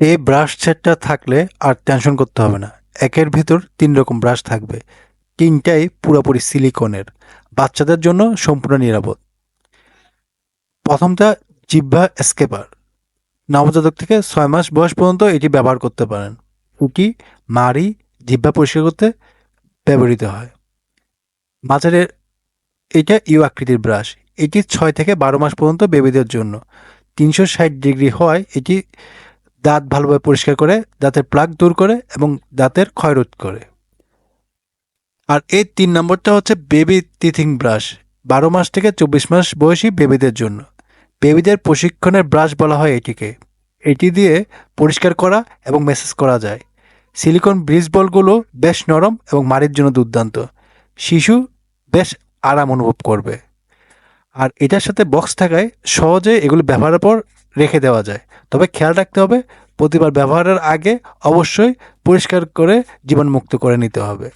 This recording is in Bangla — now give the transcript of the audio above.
এই ব্রাশ সেটটা থাকলে আর টেনশন করতে হবে না। একের ভিতর তিন রকম ব্রাশ থাকবে। তিনটাই পুরোপুরি সিলিকনের বাচ্চাদের জন্য সম্পূর্ণ নিরাপদ। প্রথমটা জিব্বা স্কেপার নবজাতক থেকে ছয় মাস বয়স পর্যন্ত এটি ব্যবহার করতে পারেন। এটি মাড়ি জিব্বা পরিষ্কার করতে ব্যবহৃত হয়। মাঝারের এটা ইউ আকৃতির ব্রাশ এটি ছয় থেকে বারো মাস পর্যন্ত বেবিদের জন্য। তিনশো ষাট ডিগ্রি হওয়ায় এটি দাঁত ভালোভাবে পরিষ্কার করে, দাঁতের প্লাগ দূর করে এবং দাঁতের ক্ষয়রোধ করে। আর এই তিন নম্বরটা হচ্ছে বেবি টিথিং ব্রাশ বারো মাস থেকে চব্বিশ মাস বয়সী বেবিদের জন্য। বেবিদের প্রশিক্ষণের ব্রাশ বলা হয় এটিকে। এটি দিয়ে পরিষ্কার করা এবং মেসেজ করা যায়। সিলিকন ব্রিজ বলগুলো বেশ নরম এবং মাড়ির জন্য দুর্দান্ত। শিশু বেশ আরাম অনুভব করবে। আর এটার সাথে বক্স থাকায় সহজে এগুলো ব্যবহারের পর রেখে দেওয়া যায়। তবে খেয়াল রাখতে হবে, প্রতিবার ব্যবহারের আগে অবশ্যই পরিষ্কার করে জীবাণুমুক্ত করে নিতে হবে।